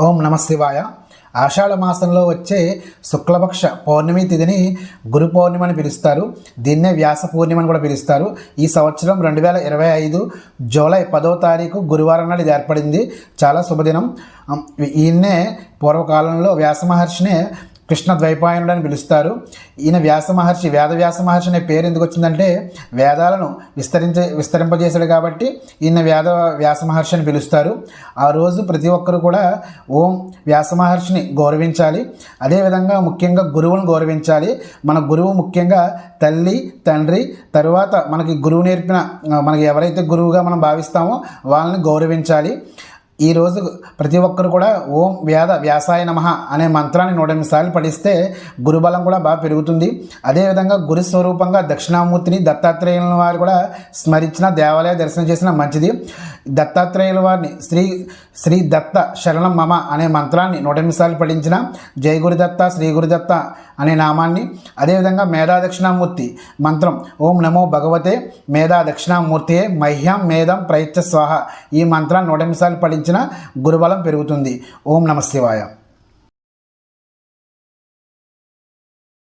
ఓం నమ శివాయ. ఆషాఢ మాసంలో వచ్చే శుక్లపక్ష పౌర్ణమి తిథిని గురు పౌర్ణిమ అని పిలుస్తారు. దీన్నే వ్యాస పూర్ణిమ అని కూడా పిలుస్తారు. ఈ సంవత్సరం రెండు వేల ఇరవై ఐదు జూలై పదో తారీఖు గురువారం నాడు ఇది ఏర్పడింది. చాలా శుభదినం. ఈయన్నే పూర్వకాలంలో వ్యాస మహర్షినే కృష్ణ ద్వైపాయనుడు అని పిలుస్తారు. ఈయన వ్యాస మహర్షి వేద వ్యాస మహర్షి అనే పేరు ఎందుకు వచ్చిందంటే వేదాలను విస్తరించే విస్తరింపజేశాడు కాబట్టి ఈయన వేద వ్యాస మహర్షి అని పిలుస్తారు. ఆ రోజు ప్రతి ఒక్కరు కూడా ఓం వ్యాస మహర్షిని గౌరవించాలి. అదేవిధంగా ముఖ్యంగా గురువును గౌరవించాలి. మన గురువు ముఖ్యంగా తల్లి తండ్రి తరువాత మనకి గురువు నేర్పిన మనకి ఎవరైతే గురువుగా మనం భావిస్తామో వాళ్ళని గౌరవించాలి. ఈరోజు ప్రతి ఒక్కరు కూడా ఓం వేద వ్యాసాయ నమ అనే మంత్రాన్ని నూట ఎనిమిది సార్లు పఠిస్తే గురుబలం కూడా బాగా పెరుగుతుంది. అదేవిధంగా గురు స్వరూపంగా దక్షిణామూర్తిని దత్తాత్రేయుల వారు కూడా స్మరించిన దేవాలయ దర్శనం చేసిన మంచిది. దత్తాత్రేయుల వారిని శ్రీ శ్రీ దత్త శరణం మమ అనే మంత్రాన్ని నూట ఎనిమిది సార్లు పఠించిన జయ గురుదత్త శ్రీ గురుదత్త అనే నామాన్ని. అదేవిధంగా మేధా దక్షిణామూర్తి మంత్రం ఓం నమో భగవతే మేధా దక్షిణామూర్తియే మహ్యం మేధం ప్రయత్న స్వాహ ఈ మంత్రాన్ని నూట ఎనిమిది సార్లు పఠించిన గురుబలం పెరుగుతుంది. ఓం నమ శివాయ